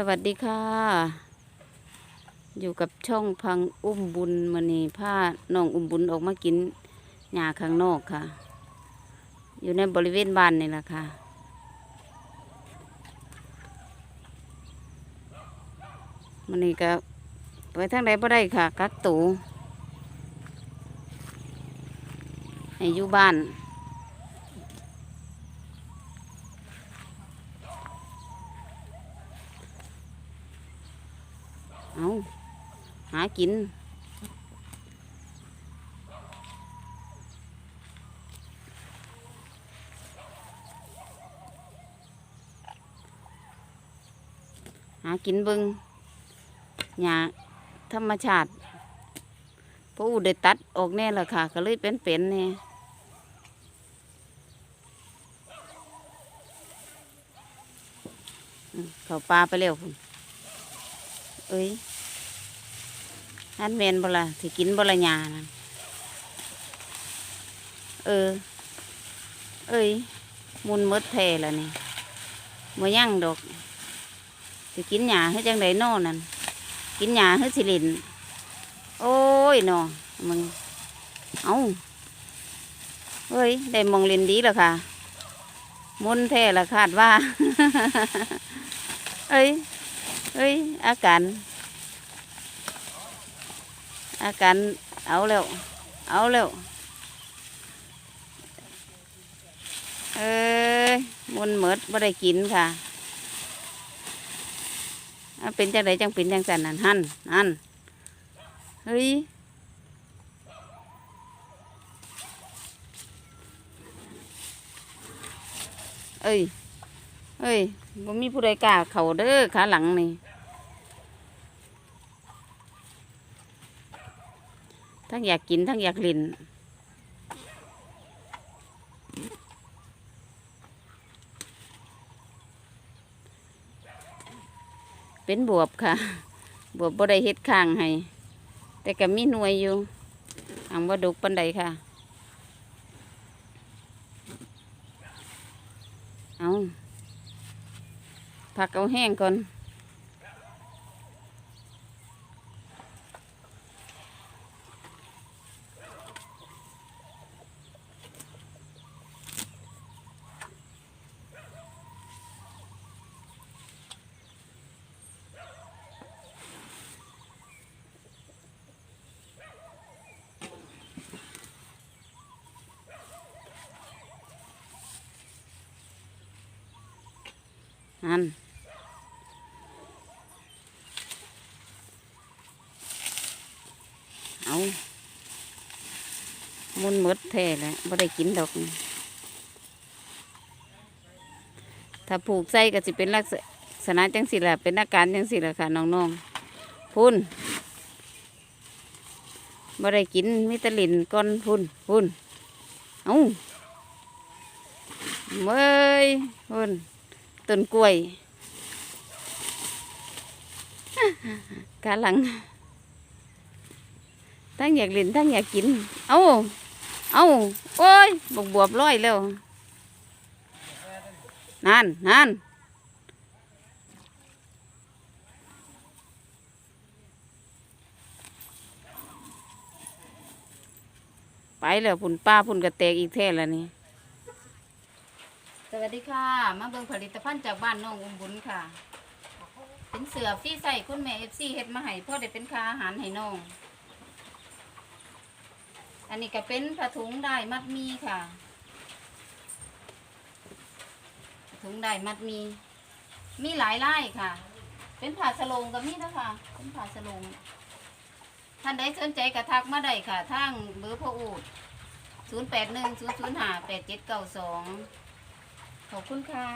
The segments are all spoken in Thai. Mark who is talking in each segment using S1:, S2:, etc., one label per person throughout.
S1: สวัสดีค่ะ อยู่กับช่องพังอุ้มบุญมณีผ้าน้องอุ้มบุญออกมากินหญ้าข้างนอกค่ะ อยู่ในบริเวณบ้านนี่แหละค่ะ มันนี่ก็ไปทางใดบ่ได้ค่ะ กักตูให้อยู่บ้าน เอาหากิน หากินบิงหญ้าธรรมชาติพระอูได้ตัดออกแน่ละค่ะ ก็เลยเป็นเป็นเนี่ยเขาปลาไปเร็วพุ่นเอ้ย ฮันแมนบ่ละสิกินบ่ละหยานะเออ เอ้ยมุนมดแท้แล้วนี่บ่ยั่งดอกสิกินหญ้าให้จังไดโน่นั่นกินหญ้าให้สิลินโอ้ยนอมึงเอาเอ้ยได้มองเล่นดีแล้วค่ะ มุนแท้ละคาดว่า เอ้ยเฮ้ยอาการ อาการเอาแล้วเอาแล้วเอ้ยมุนเหมิดบ่ได้กินค่ะเป็นจังไดจังเป็นจังสันนั่นหันหันเฮ้ยเอ้ยเอ้ยบ่มีผู้ใดกล้าเข้าเด้อขาหลังนี่ ทั้งอยากกินทั้งอยากลินเป็นบวบค่ะ บวบบ่ได้เฮ็ดข้างให้ แต่ก็มีหน่วยอยู่ทางบ่าดุกปันใดค่ะ เอาผักเอาแห้งก่อน อันเอามุนหมดแท้แล้วบ่ได้กินดอก ถ้าผูกใส่ก็สิเป็นลักษณะจังสิละเป็นอาการจังสิละค่ะน้องๆพุ่นบ่ได้กินมิตรลินก้อนพุ่นพุ่นเอาเมื่อยพุ่น ต้นกล้วยกาหลัง ทั้งอยากเล่นทั้งอยากกิน เอาเอาโอ้ยบวบบวบร้อยแล้วนั่นนั่นไปแล้วพุ่นป้าพุ่นกระแตกอีกแท่แล้วนี่ สวัสดีค่ะ มาเบิ่งผลิตภัณฑ์จากบ้านน้องอุ้มบุญค่ะ เป็นเสือฟี่ใส่คุณแม่เอฟซีเฮ็ดมาให้พ่อได้เป็นคาอาหารให้น้อง อันนี้ก็เป็นผ้าถุงได้มัดมีค่ะถุงได้มัดมี มีหลายไล่ค่ะ เป็นผ้าสลงกับมีนะคะเป็นผ้าสลงท่านใดสนใจกระทักมาได้ค่ะทางเบอร์พ่ออูดศูนย์แปดหนึ่งศูนย์ศูนย์หาแปดเจ็ดเก้าสอง ขอบคุณค่ะ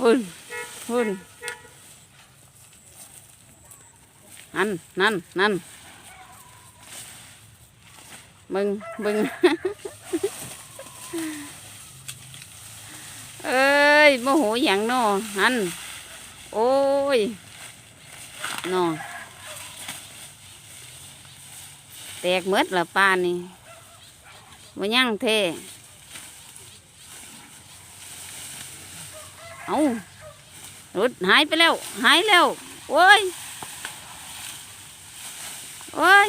S1: หุ่นหุ่นนั่นนั่นนั่นมึงมึงเอ้ยโมโโอ้ยนอแตกหมดละปลานี่บ่ยั่งเทเอารุดหายไปแล้ว หายแล้ว โอ้ย โอ้ย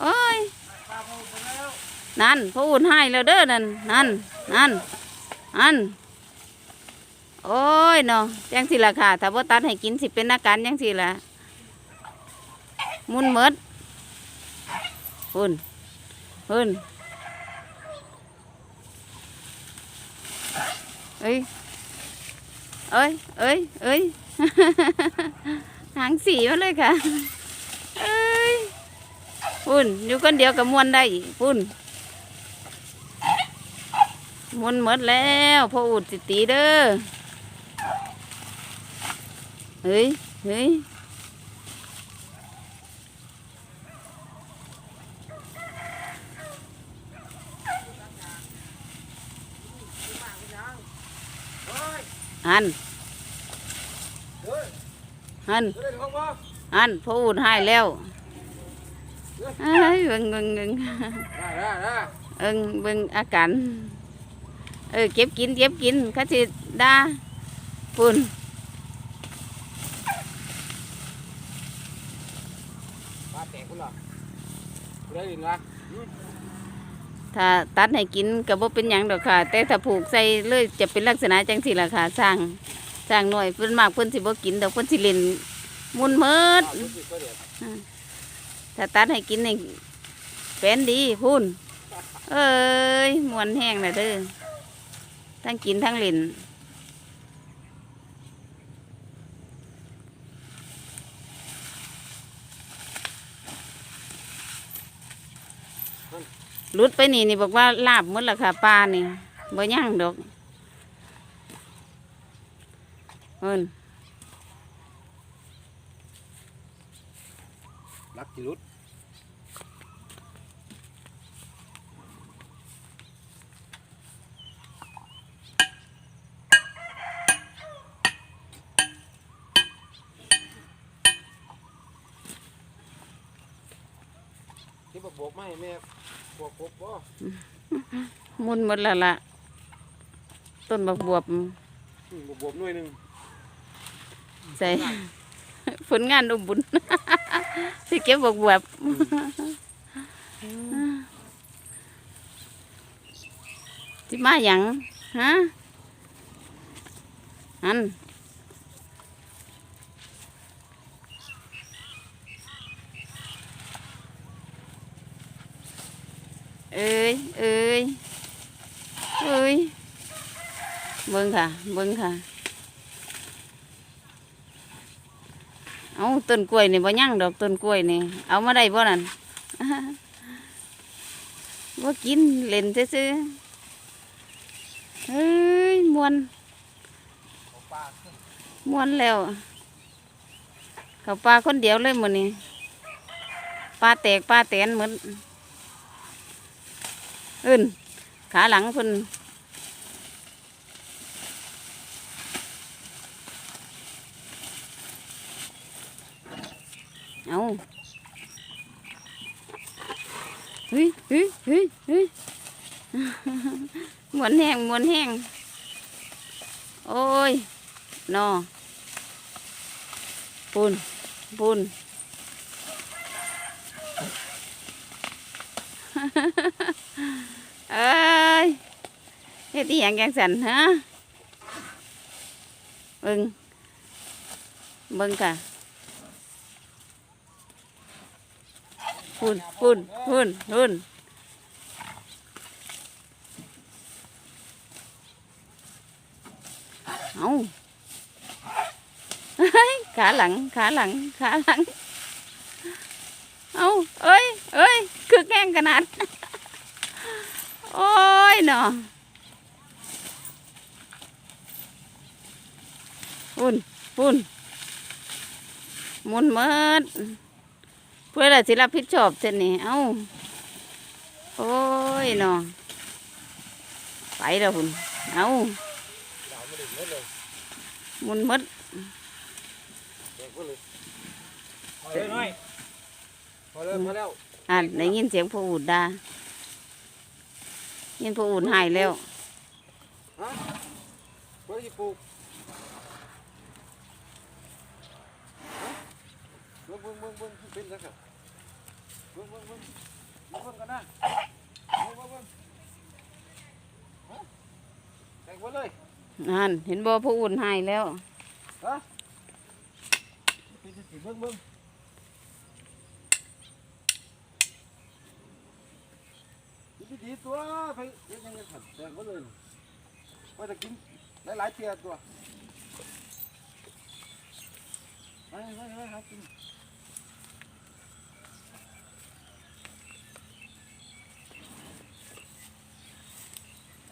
S1: โอ้ย นั่นพระอุ่นให้แล้วเด้อนั่น นั่น นั่น นั่น โอ้ยเนาะจังสิละค่ะ ถ้าบ่ตัดให้กินสิเป็นอากการจังสิละมุนเมดพุ่นพุ่นเอ้ยเอ้ยเอ้ยเอ้ยหางสีมาเลยค่ะเอ้ยพุ่นอยู่คนเดียวกับมวนได้พุ่นมวนหมดแล้วพออุดสิตีเด้อ เฮ้ยเฮ้ยหันหันหันพ่ออุดให้แล้วเอ้ยเบิ่
S2: ได้ยินวะ
S1: ถ้าตัดให้กินก็บ่เป็นหยังดอกค่ะ แต่ถ้าผูกใส่เลยจะเป็นลักษณะจังสี่ล่ะค่ะสร้างสร้างหน่อยเพิ่นมากเพิ่นสิบ่กินดอกเพิ่นสิเล่นมุนเมิด
S2: รู้สึกก็เดี๋ยว
S1: ถ้าตัดให้กินนี่เป็นดีพุ่นเอ้ยมวนแห้งน่ะเด้อทั้งกินทั้งเล่น ลุดไปนี่นี่บอกว่าลาบมดละค่ะปลานี่บ่ย่างดอกเอิน
S2: รักจิรุด บอกบอกไม่แม่บอกบอกบ่
S1: มุนหมดและละต้นบักบวบ
S2: อืมบอกบอกหน่วยหนึ่ง
S1: ใส่ผลงานอุมบุญที่เก็บบักบวบที่มาอย่างฮะอัน เอ้ยเอ้ยเอ้ยเบิ่งค่ะ เบิ่งค่ะ เอาต้นกล้วยนี่บ่ยั่งดอกต้นกล้วยนี่ เอามาได้บ่นั่นบ่กินเล่นซื่อเฮ้ยมวนมวนแล้วเขาปลาคนเดียวเลยมือนี้ปลาแตกปลาแตนเหมือน อื่นขาหลังเพิ่นเอาเฮ้ยเฮ้ยเฮ้ยเฮ้ยมวนแห้งมวนแห้งโอ้ยนอปูนปูนฮ่าฮ่าฮ่า เอ้ยเฮ็ดอีหยังจังสันฮะเบิ่งเบิ่งค่ะพูนพูนพูนพูนเอาเฮ้ยขาหลังขาหลังขาหลังเอาเอ้ยเอ้ยคือแกล้งขนาด โอ้ยเนาะปุ่นปุ่นหมุนเมิดเพื่ออะไรสิรับผิดชอบเช่นนี้เอ้า โอ้ยเนาะไปแล้วพุ่นเอ้า
S2: ดาวไม่ได้เยอะเลย
S1: หมุนเมิด
S2: แตกไปเลยพอเลยน้อยพอเลยพอแล้ว
S1: อ่านได้ยินเสียงผู้อูดดา ยินผู้อูดหายแล้ว
S2: ฮะเพื่อจะปลูกเบิ่งเบิ่งเบิ่งเบิ่งเป็นสักครับเบิ่งเบิ่งเบิ่งเบิ่งกันนะเบิ่งเบิ่งเบิ่งแต่งไว้เลย
S1: นั่นเห็นบ่ผู้อูดหายแล้ว
S2: ฮะเป็นจังสิเบิ่งเบิ่ง ดีตัวไปเฮ็ดยังไงครับแต่งไว้เลยว่าจะกินหลายๆเทียตัวไปไปไปหากิน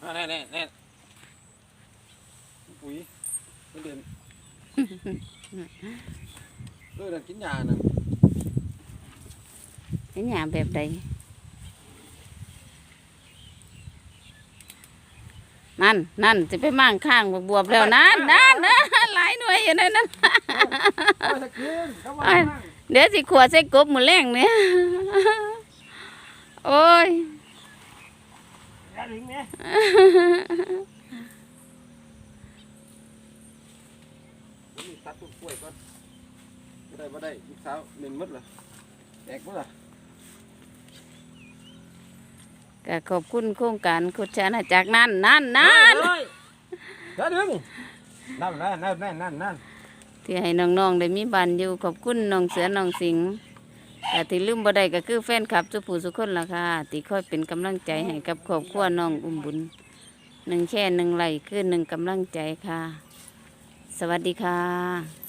S2: อ่าแน่แน่แน่ปุ๋ยไม่เด่นเออดกินยานะ
S1: เห็นยาแบบใด นั่นนั่นจะไปมั่งข้างบวบๆแล้วนั่นนั่นนั่นหลายหน่วยอยู่ในนั้น
S2: โอ้ยจะกินเข้ามา
S1: เอ้ย
S2: นั่ง
S1: เดี๋ยวสิขวดใส่กบหมือแรงเนี่ยโอ้ย
S2: อย่าถึงเนี่ยนี่ตัดต้นกล้วยก่อนไม่ได้ไม่ได้ลูกสาวเหม็นหมดเลยแตกหมดเลย
S1: ก็ขอบคุณโครงการคุชานาจากรนั่นนั่นนั่น
S2: อย่าดึงนั่นนั่นนั่นนั่นนั่นนั่น
S1: ที่ให้น้องๆได้มีบ้านอยู่ขอบคุณน้องเสือน้องสิงห์แต่ที่ลืมบ่ได้ก็คือแฟนคลับทุกผู้ทุกคนล่ะค่ะที่คอยเป็นกำลังใจให้กับครอบครัวน้องอุ้มบุญหนึ่งแค่หนึ่งไหลคือหนึ่งกำลังใจค่ะ สวัสดีค่ะ